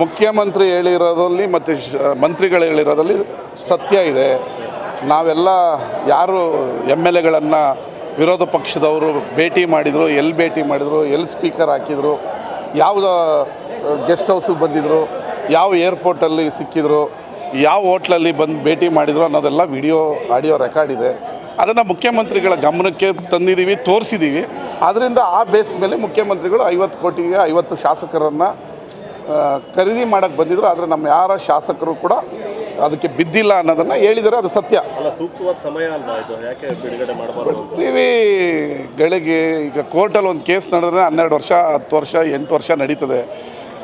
ಮುಖ್ಯಮಂತ್ರಿ ಹೇಳಿರೋದ್ರಲ್ಲಿ ಮತ್ತು ಮಂತ್ರಿಗಳು ಹೇಳಿರೋದ್ರಲ್ಲಿ ಸತ್ಯ ಇದೆ. ನಾವೆಲ್ಲ ಯಾರು ಎಂ ಎಲ್ ಎಗಳನ್ನು ವಿರೋಧ ಪಕ್ಷದವರು ಭೇಟಿ ಮಾಡಿದರು ಎಲ್ಲಿ ಭೇಟಿ ಮಾಡಿದರು ಎಲ್ಲಿ ಸ್ಪೀಕರ್ ಹಾಕಿದರು ಯಾವ ಗೆಸ್ಟ್ ಹೌಸಿಗೆ ಬಂದಿದ್ದರು ಯಾವ ಏರ್ಪೋರ್ಟಲ್ಲಿ ಸಿಕ್ಕಿದ್ರು, ಯಾವ ಹೋಟ್ಲಲ್ಲಿ ಬಂದು ಭೇಟಿ ಮಾಡಿದರು ಅನ್ನೋದೆಲ್ಲ ವಿಡಿಯೋ, ಆಡಿಯೋ ರೆಕಾರ್ಡ್ ಇದೆ. ಅದನ್ನು ಮುಖ್ಯಮಂತ್ರಿಗಳ ಗಮನಕ್ಕೆ ತಂದಿದ್ದೀವಿ ತೋರಿಸಿದ್ದೀವಿ ಅದರಿಂದ ಆ ಬೇಸ್ ಮೇಲೆ ಮುಖ್ಯಮಂತ್ರಿಗಳು ಐವತ್ತು ಕೋಟಿಗೆ ಐವತ್ತು ಶಾಸಕರನ್ನು ಖರೀದಿ ಮಾಡೋಕ್ಕೆ ಬಂದಿದ್ರು. ಆದರೆ ನಮ್ಮ ಯಾರ ಶಾಸಕರು ಕೂಡ ಅದಕ್ಕೆ ಬಿದ್ದಿಲ್ಲ ಅನ್ನೋದನ್ನು ಹೇಳಿದರೆ ಅದು ಸತ್ಯ. ಅಲ್ಲ ಸೂಕ್ತವಾದ ಸಮಯ ಅಲ್ವಾ ಇದು? ಯಾಕೆ ಬಿಡುಗಡೆ ಮಾಡಬಾರ್ದು ಟಿವಿ ಗಳಿಗೆ ಈಗ ಕೋರ್ಟಲ್ಲಿ ಒಂದು ಕೇಸ್ ನಡೆದ್ರೆ ಹನ್ನೆರಡು ವರ್ಷ ಹತ್ತು ವರ್ಷ ಎಂಟು ವರ್ಷ ನಡೀತದೆ.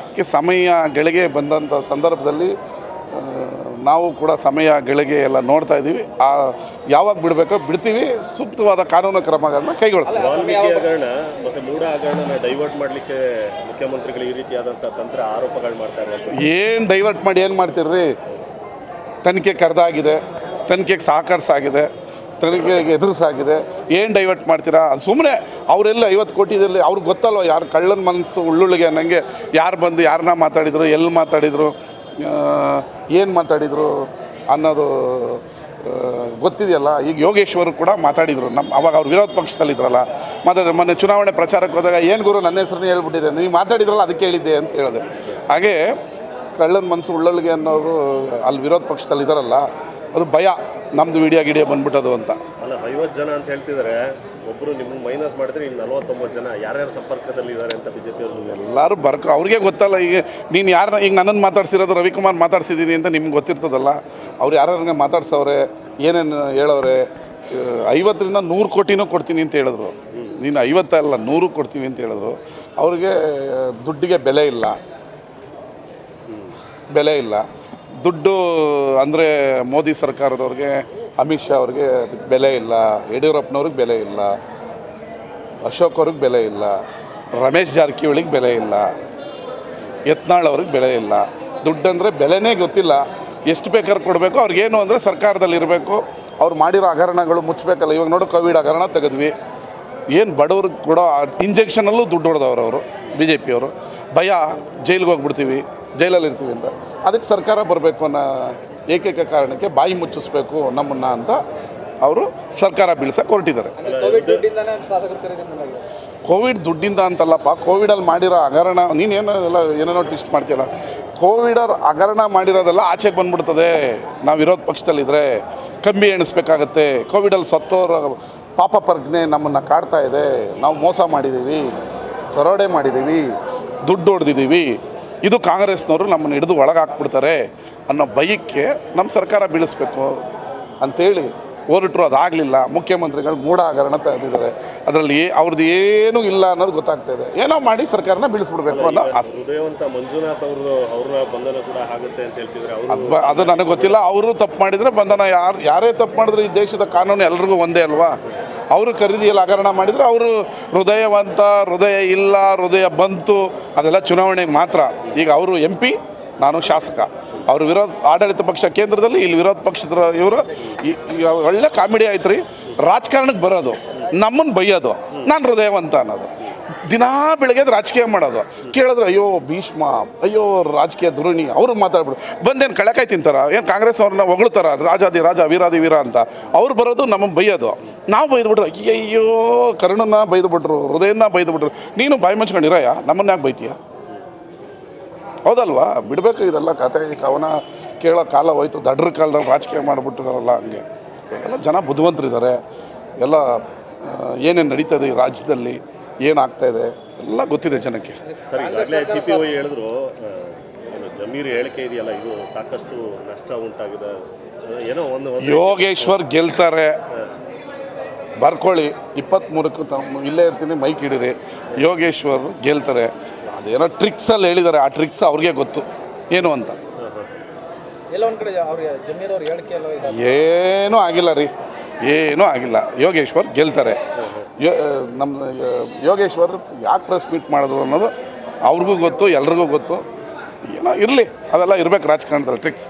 ಅದಕ್ಕೆ ಸಮಯ ಗಳಿಗೆ ಬಂದಂಥ ಸಂದರ್ಭದಲ್ಲಿ ನಾವು ಕೂಡ ಸಮಯ ಗಳಿಗೆ ಎಲ್ಲ ನೋಡ್ತಾ ಇದ್ದೀವಿ. ಆ ಯಾವಾಗ ಬಿಡಬೇಕೋ ಬಿಡ್ತೀವಿ. ಸೂಕ್ತವಾದ ಕಾನೂನು ಕ್ರಮಗಳನ್ನ ಕೈಗೊಳಿಸ್ತೀವಿ ವಾಲ್ಮೀಕಿ ಹಗರಣ ಮತ್ತೆ ಹಗರಣನ ಡೈವರ್ಟ್ ಮಾಡಲಿಕ್ಕೆ ಮುಖ್ಯಮಂತ್ರಿಗಳು ಈ ರೀತಿಯಾದಂಥ ತಂತ್ರ ಆರೋಪಗಳು ಮಾಡ್ತಾ ಇರೋದು. ಏನು ಡೈವರ್ಟ್ ಮಾಡಿ ಏನು ಮಾಡ್ತೀರ್ರಿ? ತನಿಖೆ ಕರೆದಾಗಿದೆ ತನಿಖೆಗೆ ಸಹಕರಿಸಾಗಿದೆ ತನಿಖೆಗೆ ಎದುರಿಸಾಗಿದೆ. ಏನು ಡೈವರ್ಟ್ ಮಾಡ್ತೀರಾ? ಅದು ಸುಮ್ಮನೆ ಅವರೆಲ್ಲ ಐವತ್ತು ಕೋಟಿದಲ್ಲಿ ಅವ್ರಿಗೆ ಗೊತ್ತಲ್ವ ಯಾರು ಕಳ್ಳನ ಮನಸ್ಸು ಉಳ್ಳುಳ್ಳಿಗೆ ಅನ್ನಂಗೆ ಯಾರು ಬಂದು ಯಾರನ್ನ ಮಾತಾಡಿದರು ಎಲ್ಲಿ ಮಾತಾಡಿದರು? ಏನು ಮಾತಾಡಿದರು ಅನ್ನೋದು ಗೊತ್ತಿದೆಯಲ್ಲ? ಈಗ ಯೋಗೇಶ್ವರು ಕೂಡ ಮಾತಾಡಿದರು. ನಮ್ಮ ಅವಾಗ ಅವ್ರು ವಿರೋಧ ಪಕ್ಷದಲ್ಲಿದ್ರಲ್ಲ ಮಾತಾಡಿದ್ರು, ಮೊನ್ನೆ ಚುನಾವಣೆ ಪ್ರಚಾರಕ್ಕೆ ಹೋದಾಗ ಏನು ಗುರು ನನ್ನ ಹೆಸರನ್ನೇ ಹೇಳ್ಬಿಟ್ಟಿದೆ ನೀವು ಮಾತಾಡಿದ್ರಲ್ಲ, ಅದಕ್ಕೆ ಹೇಳಿದ್ದೆ ಅಂತ ಹೇಳಿದೆ. ಹಾಗೇ ಕಳ್ಳನ ಮನಸ್ಸು ಉಳ್ಳಳಿಗೆ ಅನ್ನೋರು ಅಲ್ಲಿ ವಿರೋಧ ಪಕ್ಷದಲ್ಲಿ ಇದಾರಲ್ಲ, ಅದು ಭಯ. ನಮ್ಮದು ವಿಡಿಯೋ ಗಿಡಿಯೋ ಬಂದ್ಬಿಟ್ಟದು ಅಂತ. ಅಲ್ಲ ಐವತ್ತು ಜನ ಅಂತ ಹೇಳ್ತಿದ್ದಾರೆ ಒಬ್ಬರು ನಿಮ್ಗೆ ಮೈನಸ್ ಮಾಡಿದ್ರೆ ಇನ್ನು ನಲವತ್ತೊಂಬತ್ತು ಜನ. ಯಾರ್ಯಾರು ಸಂಪರ್ಕದಲ್ಲಿ ಇದ್ದಾರೆ ಅಂತ ಬಿ ಜೆ ಅವರು ಎಲ್ಲರೂ ಬರ್ಕ ಅವ್ರಿಗೆ ಗೊತ್ತಲ್ಲ ಈಗ ನೀನು ಯಾರನ್ನ ಈಗ ನನ್ನನ್ನು ಮಾತಾಡ್ಸಿರೋದು ರವಿಕುಮಾರ್ ಮಾತಾಡ್ಸಿದ್ದೀನಿ ಅಂತ ನಿಮ್ಗೆ ಗೊತ್ತಿರ್ತದಲ್ಲ ಅವ್ರು ಯಾರ್ಯಾರಂಗೆ ಮಾತಾಡ್ಸವ್ರೆ ಏನೇನು ಹೇಳವ್ರೆ ಆ, ಐವತ್ತರಿಂದ ನೂರು ಕೋಟಿನೂ ಕೊಡ್ತೀನಿ ಅಂತ ಹೇಳಿದ್ರು. ನೀನು ಐವತ್ತಲ್ಲ ನೂರು ಕೊಡ್ತೀವಿ ಅಂತ ಹೇಳಿದ್ರು. ಅವ್ರಿಗೆ ದುಡ್ಡಿಗೆ ಬೆಲೆ ಇಲ್ಲ. ಬೆಲೆ ಇಲ್ಲ. ದುಡ್ಡು ಅಂದರೆ ಮೋದಿ ಸರ್ಕಾರದವ್ರಿಗೆ ಅಮಿತ್ ಶಾ ಅವ್ರಿಗೆ ಬೆಲೆ ಇಲ್ಲ, ಯಡಿಯೂರಪ್ಪನವ್ರಿಗೆ ಬೆಲೆ ಇಲ್ಲ, ಅಶೋಕ್ ಅವ್ರಿಗೆ ಬೆಲೆ ಇಲ್ಲ, ರಮೇಶ್ ಜಾರಕಿಹೊಳಿಗೆ ಬೆಲೆ ಇಲ್ಲ, ಯತ್ನಾಳ್ ಅವ್ರಿಗೆ ಬೆಲೆ ಇಲ್ಲ. ದುಡ್ಡಂದರೆ ಬೆಲೆನೇ ಗೊತ್ತಿಲ್ಲ. ಎಷ್ಟು ಬೇಕಾದ್ರೂ ಕೊಡಬೇಕು, ಅವ್ರಿಗೇನು ಅಂದರೆ ಸರ್ಕಾರದಲ್ಲಿ ಇರಬೇಕು ಅವ್ರು ಮಾಡಿರೋ ಹಗರಣಗಳು ಮುಚ್ಚಬೇಕಲ್ಲ ಇವಾಗ ನೋಡು, ಕೋವಿಡ್ ಹಗರಣ ತೆಗೆದ್ವಿ. ಏನು ಬಡವ್ರಿಗೆ ಕೊಡೋ ಇಂಜೆಕ್ಷನಲ್ಲೂ ದುಡ್ಡು ಹೊಡೆದವ್ರು ಅವರು ಬಿ ಜೆ ಪಿಯವರು ಭಯ, ಜೈಲಿಗೆ ಹೋಗ್ಬಿಡ್ತೀವಿ ಜೈಲಲ್ಲಿ ಇರ್ತೀವಿ ಅಂತ. ಅದಕ್ಕೆ ಸರ್ಕಾರ ಬರಬೇಕು ಅನ್ನೋ ಏಕೈಕ ಕಾರಣಕ್ಕೆ ಬಾಯಿ ಮುಚ್ಚಿಸ್ಬೇಕು ನಮ್ಮನ್ನು ಅಂತ ಅವರು ಸರ್ಕಾರ ಬೀಳ್ಸಕ್ಕೆ ಹೊರಟಿದ್ದಾರೆ. ಕೋವಿಡ್ ಕೋವಿಡ್ ದುಡ್ಡಿಂದ ಅಂತಲ್ಲಪ್ಪ ಕೋವಿಡಲ್ಲಿ ಮಾಡಿರೋ ಹಗರಣ ನೀನೇನು ಎಲ್ಲ ಏನೇನೋ ಟ್ವಿಸ್ಟ್ ಮಾಡ್ತೀಯಲ್ಲ ಕೋವಿಡರ್ ಹಗರಣ ಮಾಡಿರೋದೆಲ್ಲ ಆಚೆಗೆ ಬಂದ್ಬಿಡ್ತದೆ. ನಾವು ವಿರೋಧ ಪಕ್ಷದಲ್ಲಿದ್ದರೆ ಕಮ್ಮಿ ಎಣಿಸ್ಬೇಕಾಗತ್ತೆ. ಕೋವಿಡಲ್ಲಿ ಸತ್ತೋರ ಪಾಪ ಪ್ರಜ್ಞೆ ನಮ್ಮನ್ನು ಕಾಡ್ತಾ ಇದೆ. ನಾವು ಮೋಸ ಮಾಡಿದ್ದೀವಿ ದರೋಡೆ ಮಾಡಿದ್ದೀವಿ ದುಡ್ಡು ಹೊಡೆದಿದ್ದೀವಿ ಇದು ಕಾಂಗ್ರೆಸ್ನವರು ನಮ್ಮನ್ನು ಹಿಡಿದು ಒಳಗಾಕ್ಬಿಡ್ತಾರೆ ಅನ್ನೋ ಭಯಕ್ಕೆ ನಮ್ಮ ಸರ್ಕಾರ ಬೀಳಿಸ್ಬೇಕು ಅಂಥೇಳಿ ಹೋರಿಟ್ರು ಅದಾಗಲಿಲ್ಲ. ಮುಖ್ಯಮಂತ್ರಿಗಳು ಮೂಢ ಹಗರಣ ತೆಗೆದಿದ್ದಾರೆ. ಅದರಲ್ಲಿ ಅವ್ರದ್ದು ಏನೂ ಇಲ್ಲ ಅನ್ನೋದು ಗೊತ್ತಾಗ್ತಾ ಇದೆ. ಏನೋ ಮಾಡಿ ಸರ್ಕಾರನ ಬೀಳಿಸ್ಬಿಡ್ಬೇಕು ಅನ್ನೋ ಆಸೆ. ಮಂಜುನಾಥ್ ಅವ್ರದ್ದು ಅವ್ರ ಬಂಧನ ಕೂಡ ಆಗುತ್ತೆ ಅಂತ ಹೇಳ್ತಿದ್ರೆ ಅದು ನನಗೆ ಗೊತ್ತಿಲ್ಲ. ಅವರು ತಪ್ಪು ಮಾಡಿದರೆ ಬಂಧನ ಯಾರು ಯಾರೇ ತಪ್ಪು ಮಾಡಿದ್ರೆ ಈ ದೇಶದ ಕಾನೂನು ಎಲ್ರಿಗೂ ಒಂದೇ ಅಲ್ವಾ? ಅವರು ಖರೀದಿಯಲ್ಲಿ ಹಗರಣ ಮಾಡಿದರೆ ಅವರು ಹೃದಯವಂತ, ಹೃದಯ ಇಲ್ಲ, ಹೃದಯ ಬಂತು, ಅದೆಲ್ಲ ಚುನಾವಣೆಗೆ ಮಾತ್ರ. ಈಗ ಅವರು ಎಂ ಪಿ ನಾನು ಶಾಸಕ. ಅವರು ವಿರೋಧ, ಆಡಳಿತ ಪಕ್ಷ ಕೇಂದ್ರದಲ್ಲಿ, ಇಲ್ಲಿ ವಿರೋಧ ಪಕ್ಷದ ಇವರು ಒಳ್ಳೆ ಕಾಮಿಡಿ ಆಯ್ತು ರೀ ರಾಜಕಾರಣಕ್ಕೆ ಬರೋದು, ನಮ್ಮನ್ನು ಬೈಯೋದು, ನಾನು ಹೃದಯವಂತ ಅನ್ನೋದು. ದಿನಾ ಬೆಳಗ್ಗೆ ಎದ್ದು ರಾಜಕೀಯ ಮಾಡೋದು. ಕೇಳಿದ್ರೆ, ಅಯ್ಯೋ, ಭೀಷ್ಮ, ಅಯ್ಯೋ, ರಾಜಕೀಯ ದುರುಣಿ ಅವರು ಮಾತಾಡ್ಬಿಡು. ಬಂದೇನು ಕಳೆಕಾಯಿ ತಿಂತಾರ? ಏನು ಕಾಂಗ್ರೆಸ್ ಅವ್ರನ್ನ ಹೊಗಳ್ತಾರ? ರಾಜಾದಿ ರಾಜ ವೀರಾದಿ ವೀರ ಅಂತ. ಅವ್ರು ಬರೋದು ನಮಗೆ ಬೈಯೋದು. ನಾವು ಬೈದ್ಬಿಟ್ರು ಅಯ್ಯಯ್ಯೋ ಕರ್ಣನ ಬೈದ್ಬಿಟ್ರು ಹೃದಯನ ಬೈದ್ಬಿಟ್ರು ನೀನು ಬಾಯಿ ಮುಚ್ಕೊಂಡಿರಯ್ಯ ನಮ್ಮನ್ನ ಯಾಕೆ ಬೈತೀಯ? ಹೌದಲ್ವಾ? ಬಿಡಬೇಕು ಇದೆಲ್ಲ ಕತೆ. ಕವನ ಕೇಳೋ ಕಾಲ ಹೋಯ್ತು. ದಡ್ರ ಕಾಲದಲ್ಲಿ ರಾಜಕೀಯ ಮಾಡಿಬಿಟ್ಟಿದಾರಲ್ಲ ಹಂಗೆ. ಎಲ್ಲ ಜನ ಬುದ್ಧಿವಂತರಿದ್ದಾರೆ ಎಲ್ಲ ಏನೇನು ನಡೀತದೆ ಈ ರಾಜ್ಯದಲ್ಲಿ? ಏನಾಗ್ತಾ ಇದೆ ಎಲ್ಲ ಗೊತ್ತಿದೆ ಜನಕ್ಕೆ. ಸರ್ ಈಗಾಗಲೇ ಸಿ ಪಿ ವೈ ಹೇಳಿದ್ರು ಏನು ಜಮೀರ್ ಹೇಳಿಕೆ ಇದೆಯಲ್ಲ ಇದು ಸಾಕಷ್ಟು ನಷ್ಟ ಉಂಟಾಗಿದೆ. ಏನೋ ಒಂದು ಯೋಗೇಶ್ವರ್ ಗೆಲ್ತಾರೆ. ಬರ್ಕೊಳ್ಳಿ ಇಪ್ಪತ್ತ್ಮೂರಕ್ಕೂ ತಮ್ಮ ಇಲ್ಲೇ ಇರ್ತೀನಿ ಮೈಕ್ ಹಿಡೀರಿ. ಯೋಗೇಶ್ವರ್ ಗೆಲ್ತಾರೆ. ಅದೇನೋ ಟ್ರಿಕ್ಸಲ್ಲಿ ಹೇಳಿದ್ದಾರೆ ಆ ಟ್ರಿಕ್ಸ್ ಅವ್ರಿಗೆ ಗೊತ್ತು. ಏನು ಅಂತ? ಎಲ್ಲ ಒಂದ್ ಕಡೆ ಅವ್ರಿಗೆ ಜಮೀರ್ ಅವ್ರ ಹೇಳಿಕೆ ಇದೆ ಏನೂ ಆಗಿಲ್ಲ ರೀ. ಏನೂ ಆಗಿಲ್ಲ. ಯೋಗೇಶ್ವರ್ ಗೆಲ್ತಾರೆ. ಯೋ ನಮ್ಮ ಯೋಗೇಶ್ವರ್ ಯಾಕೆ ಪ್ರೆಸ್ ಮೀಟ್ ಮಾಡಿದ್ರು ಅನ್ನೋದು ಅವ್ರಿಗೂ ಗೊತ್ತು, ಎಲ್ರಿಗೂ ಗೊತ್ತು. ಏನೋ ಇರಲಿ, ಅದೆಲ್ಲ ಇರ್ಬೇಕು ರಾಜಕಾರಣದಲ್ಲಿ ಟ್ರಿಕ್ಸ್